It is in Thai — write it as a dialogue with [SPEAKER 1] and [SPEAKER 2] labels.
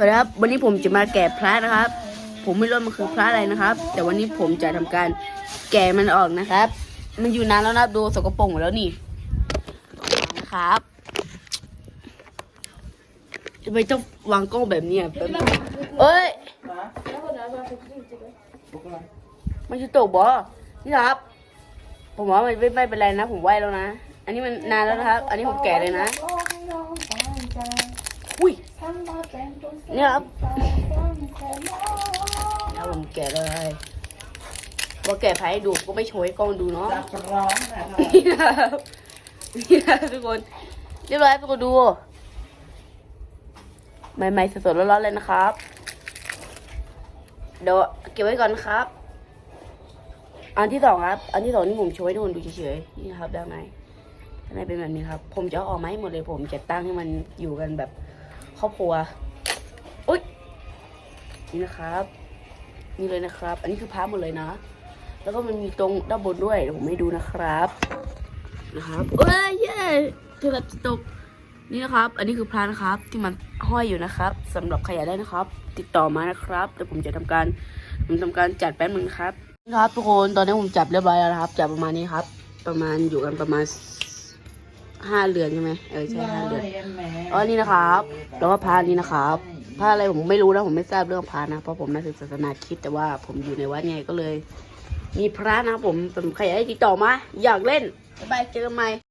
[SPEAKER 1] วัสดีครับ วันนี้ผมจะมาแกะพระนะครับ ผมไม่รู้มันคือพระอะไรนะครับ แต่วันนี้ผมจะทำการแกะมันออกนะครับ มันอยู่นานแล้วนะดูสกปรกหมดแล้วนี่นะครับทำไมต้องวางกล้องแบบนี้อะเอ้ยมันจะตกบ่นี่ครับ ผมว่ามันไม่ไม่เป็นไรนะ ผมไหวแล้วนะ อันนี้มันนานแล้วนะครับ อันนี้ผมแกะเลยนะ อุ้ย เนี่ยครับแล้วผมแกะเลยพอแกะไพ่ให้ดูก็ไม่โชว์ให้กล้องดูเนาะ
[SPEAKER 2] จับร้องนะครับ
[SPEAKER 1] นี่นะครับนี่นะทุกคน เรียบร้อยทุกคนดู ใหม่ๆสดๆร้อนๆเลยนะครับ เดี๋ยวเก็บไว้ก่อนนะครับ อันที่สองครับ อันที่สองนี่ผมโชว์ให้ทุกคนดูเฉยๆ นี่นะครับด้านในด้านในเป็นแบบนี้ครับ ผมจะเอาออกมาให้หมดเลยผมจะตั้งให้มันอยู่กันแบบ ครอบครัวอุ้ยนี่นะครับนี่เลยนะครับ อันนี้คือพาร์ทหมดเลยนะ แล้วก็มันมีตรงด้านบนด้วยเดี๋ยวผมให้ดูนะครับนะครับเอ้ยเย้เธอแบบตกนี่นะครับ อันนี้คือพระนะครับ ที่มันห้อยอยู่นะครับสำหรับใครอยากได้นะครับ ติดต่อมานะครับเดี๋ยวผมจะทำการผมทำการจัดแป๊บนึงครับนี่ครับ ทุกคนตอนนี้ผมจับเรียบร้อยแล้วนะครับจับประมาณนี้ครับ ประมาณอยู่กันประมาณ ห้าเรือนใช่ไหมเออใช่ห้าเรือนอ๋อนี่นะครับ แล้วก็พระนี้นะครับพระอะไรผมไม่รู้นะผมไม่ทราบเรื่องพระนะเพราะผมนับถือศาสนาคริดแต่ว่าผมอยู่ในวัดไงก็เลย มีพระนะครับผมผมใครอยากให้ติดต่อมาอยากเล่นบ๊ายบายเจอกันใหม่